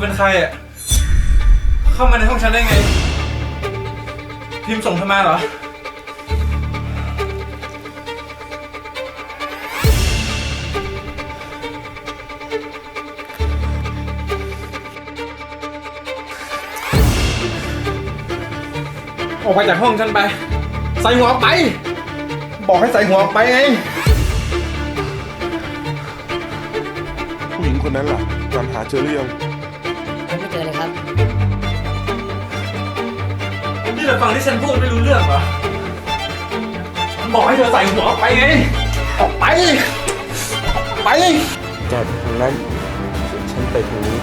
อเป็นใครอะ เข้ามาในห้องฉันได้ไง พิมพ์ส่งเธอมาเหรอ ออกไปจากห้องฉันไป ใส่หัวออกไป บอกให้ใส่หัวออกไปไง ผู้หญิงคนนั้นล่ะตามหาเจอหรือยัง เจอเลยครับ นี่เธอฟังที่ฉันพูดไม่รู้เรื่องเหรอบอกให้เธอใส่หัวออกไปไง ออกไปออกไปแกไปทางนั้น ฉันไปทางนี้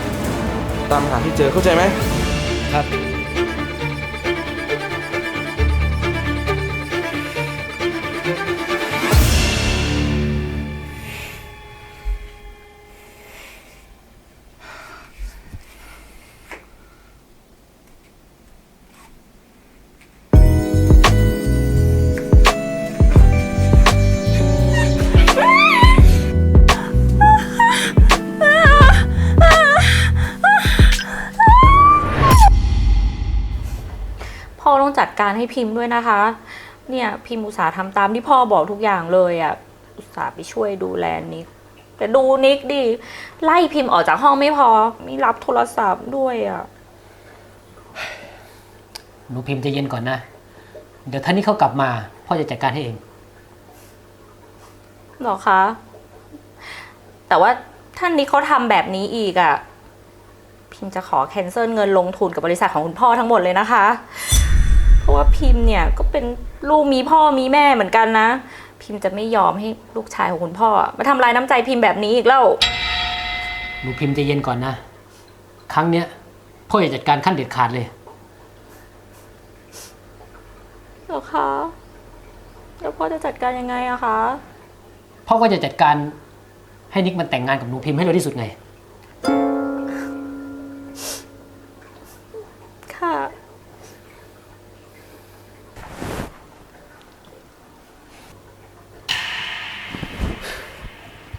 ตามหาที่เจอเข้าใจไหมครับ ให้พิมพ์ด้วยนะคะ เนี่ยพิมพ์อุตส่าห์ทำตามที่พ่อบอกทุกอย่างเลยอะ่ะอุตส่าห์ไปช่วยดูแลนิกแต่ดูนิกดิไล่พิมพ์ออกจากห้องไม่พอไม่รับโทรศัพท์ด้วยอะ่ะหนูพิมพ์ใจเย็นก่อนนะ เดี๋ยวท่านนี้เขากลับมา พ่อจะจัดการให้เอง หรอคะ แต่ว่าท่านนี้เขาทำแบบนี้อีกอะ่ะ พิมพ์จะขอแคนเซิลเงินลงทุนกับบริษัทของคุณพ่อทั้งหมดเลยนะคะเพ ราะว่าพิมพ์เนี่ยก็เป็นลูกมีพ่อมีแม่เหมือนกันนะ พิมพ์จะไม่ยอมให้ลูกชายของคุณพ่อ มาทำลายน้ำใจพิมพ์แบบนี้อีกแล้ว หนูพิมพ์ใจเย็นก่อนนะ ครั้งเนี้ยพ่อจะจัดการขั้นเด็ดขาดเลย เหรอคะแล้วพ่อจะจัดการยังไงอะคะ พ่อก็จะจัดการให้นิกมันแต่งงานกับหนูพิมพ์ให้เร็วที่สุดไง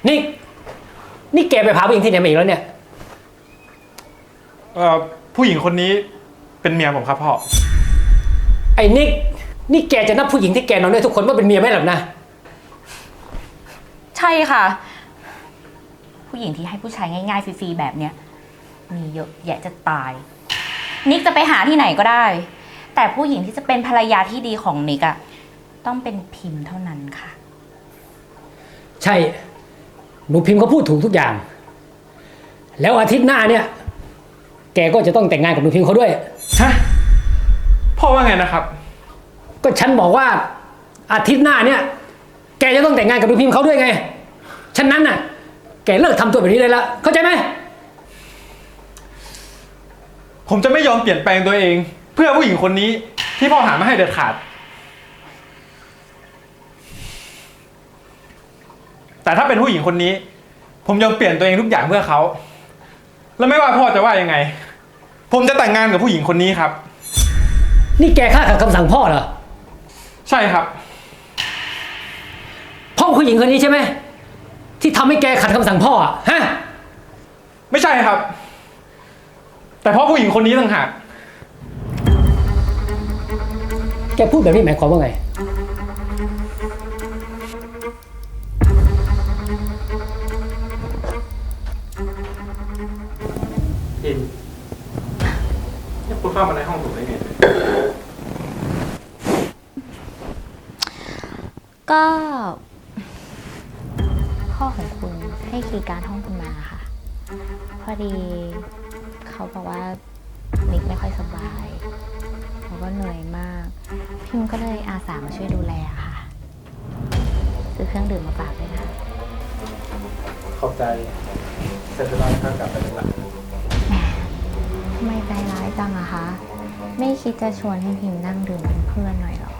นิกนี่แกไปพาผู้หญิงที่ไหนมาอีกแล้วเนี่ย เอ่อผู้หญิงคนนี้เป็นเมียผมครับพ่อ ไอ้นิก นี่แกจะนับผู้หญิงที่แกนอนด้วยทุกคนว่าเป็นเมียไหมหรอกนะ ใช่ค่ะ ผู้หญิงที่ให้ผู้ชายง่ายๆฟรีๆแบบเนี้ยมีเยอะแยะจะตาย นิกจะไปหาที่ไหนก็ได้ แต่ผู้หญิงที่จะเป็นภรรยาที่ดีของนิกอะต้องเป็นพิมพ์เท่านั้นค่ะ ใช่ หนูพิมพ์เขาพูดถูกทุกอย่าง แล้วอาทิตย์หน้าเนี่ย แกก็จะต้องแต่งงานกับหนูพิมพ์เขาด้วย ฮะพ่อว่าไงนะครับ ก็ฉันบอกว่าอาทิตย์หน้าเนี่ย แกจะต้องแต่งงานกับหนูพิมพ์เขาด้วยไง ฉะนั้นน่ะ แกเลิกทำตัวแบบนี้เลยละเข้าใจไหม ผมจะไม่ยอมเปลี่ยนแปลงตัวเอง เพื่อผู้หญิงคนนี้ที่พ่อหามาให้เด็ดขาด แต่ถ้าเป็นผู้หญิงคนนี้ ผมยอมเปลี่ยนตัวเองทุกอย่างเพื่อเขา แล้วไม่ว่าพ่อจะว่ายังไง ผมจะแต่งงานกับผู้หญิงคนนี้ครับ นี่แกฆ่าขัดคำสั่งพ่อเหรอ ใช่ครับ พ่อผู้หญิงคนนี้ใช่ไหม ที่ทำให้แกขัดคำสั่งพ่ออะฮะ ไม่ใช่ครับ แต่เพ่อผู้หญิงคนนี้ต่างหาก แกพูดแบบนี้หมายความว่าไง เข้ามาในห้องผมได้ไงก็พ่อของคุณให้คีย์การดห้องคุณมาค่ะ พอดีเขาบอกว่านิกไม่ค่อยสบายเขาก็เหนื่อยมาก พิมก็เลยอาสามาช่วยดูแลค่ะ ซื้อเครื่องดื่มมาฝากด้วยค่ะ ขอบใจเสร็จแล้วก็กลับไปละ ทำไมใจร้ายจังอะคะ ไม่คิดจะชวนให้พิมนั่งดื่มเป็นเพื่อนหน่อยหรอ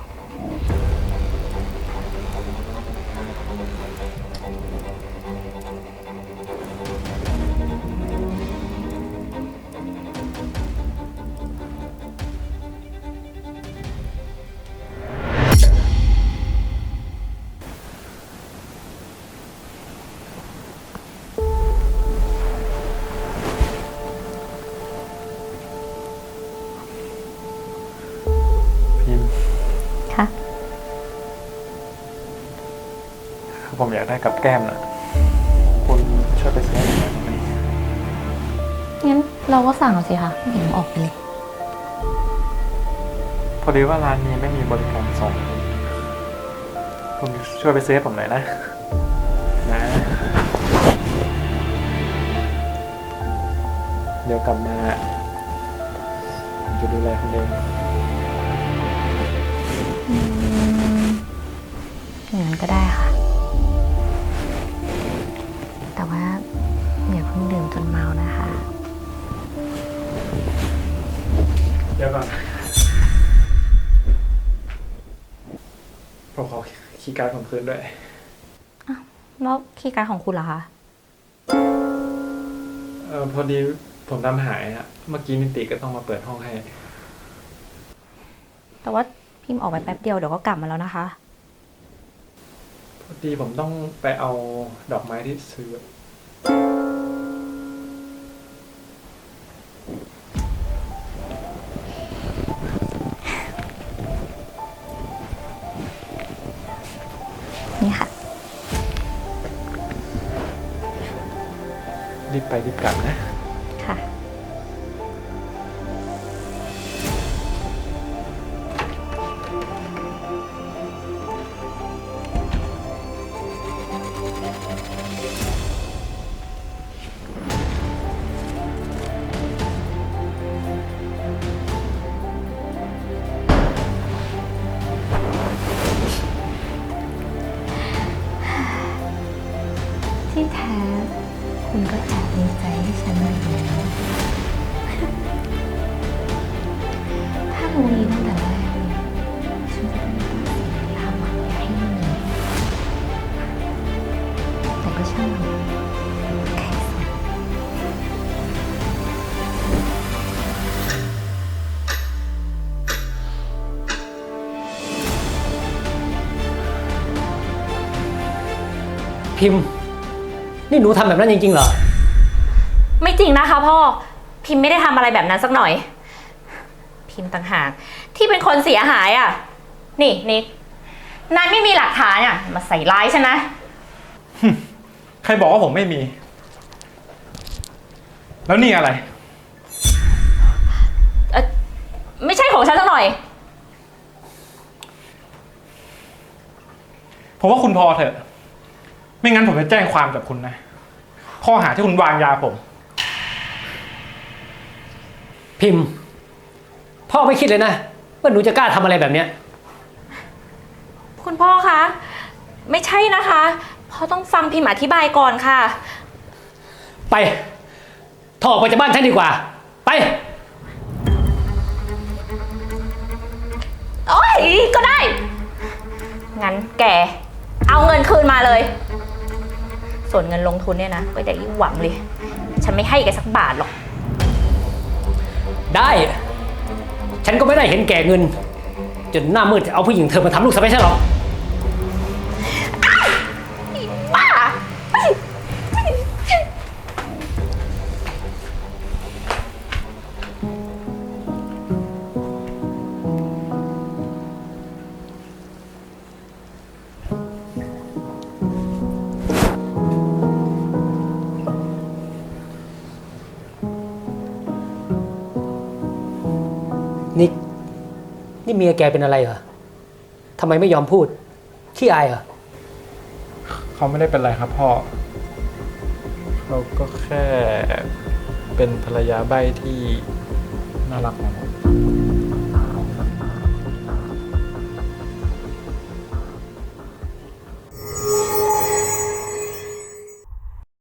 ผมอยากได้กับแก้มนะคุณช่วยไปซื้อให้ผมหน่อยได้ไหมงั้นเราก็สั่งเอาสิคะไม่เห็นออกไปเลย พอดีว่าร้านนี้ไม่มีบริการส่งคุณช่วยไปซื้อให้ผมหน่อยนะ นะ เดี๋ยวกลับมาผมจะดูแลคุณเองอย่างนั้นก็ได้ค่ะ ดื่มจนเมานะคะ เดี๋ยวก่อน ผมขอคีย์การ์ดผมคืนด้วย แล้วคีย์การ์ดของคุณล่ะคะ เออพอดีผมทำหายอะเมื่อกี้นิติก็ต้องมาเปิดห้องให้ แต่ว่าพิมพ์ออกไปแป๊บเดียวเดี๋ยวก็กลับมาแล้วนะคะ พอดีผมต้องไปเอาดอกไม้ที่ซื้อ รีบไปรีบกลับนะ ค่ะ รู้นี้ตั้งแต่แรกฉันจะไม่ต้องเสียเวลาหวังให้มันมีแต่ก็ช่างมันใครสนพิมพ์ นี่หนูทำแบบนั้นจริงๆเหรอ ไม่จริงนะคะพ่อ พิมพ์ไม่ได้ทำอะไรแบบนั้นสักหน่อย พิมพ์ต่างหาก ที่เป็นคนเสียหายอะ นี่นิกนายไม่มีหลักฐานอะ มาใส่ร้ายฉันนะ ใครบอกว่าผมไม่มี แล้วนี่อะไรเอ่อไม่ใช่ของฉันสักหน่อย ผมว่าคุณพอเถอะ ไม่งั้นผมจะแจ้งความกับคุณนะ ข้อหาที่คุณวางยาผม พิมพ์ พ่อไม่คิดเลยนะว่าหนูจะกล้าทำอะไรแบบเนี้ย คุณพ่อคะ ไม่ใช่นะคะพ่อต้องฟังพิมพ์อธิบายก่อนค่ะ ไปถอดออกไปจากบ้านฉันดีกว่า ไป โอ้ยก็ได้ งั้นแก เอาเงินคืนมาเลย ส่วนเงินลงทุนเนี่ยนะ ก็อย่ายิ่งหวังเลย ฉันไม่ให้แกสักบาทหรอก ได้ ฉันก็ไม่ได้เห็นแก่เงิน จนหน้ามืดเอาผู้หญิงเธอมาทำลูกสะใภ้ฉันหรอก เมียแกเป็นอะไรเหรอทำไมไม่ยอมพูด ขี้อายเหรอ เขาไม่ได้เป็นไรครับพ่อเขาก็แค่เป็นภรรยาใบ้ที่น่ารักของผม